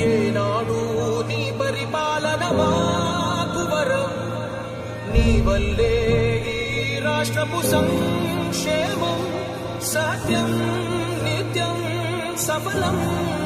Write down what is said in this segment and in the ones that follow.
ఏనాడు నీ పరిపాలన మాకువరం నీ వల్లే ఈ రాష్ట్రము సంక్షేమం సత్యం నిత్యం సఫలం.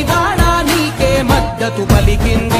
ప్రతి నీకే మద్దతు పలికింది.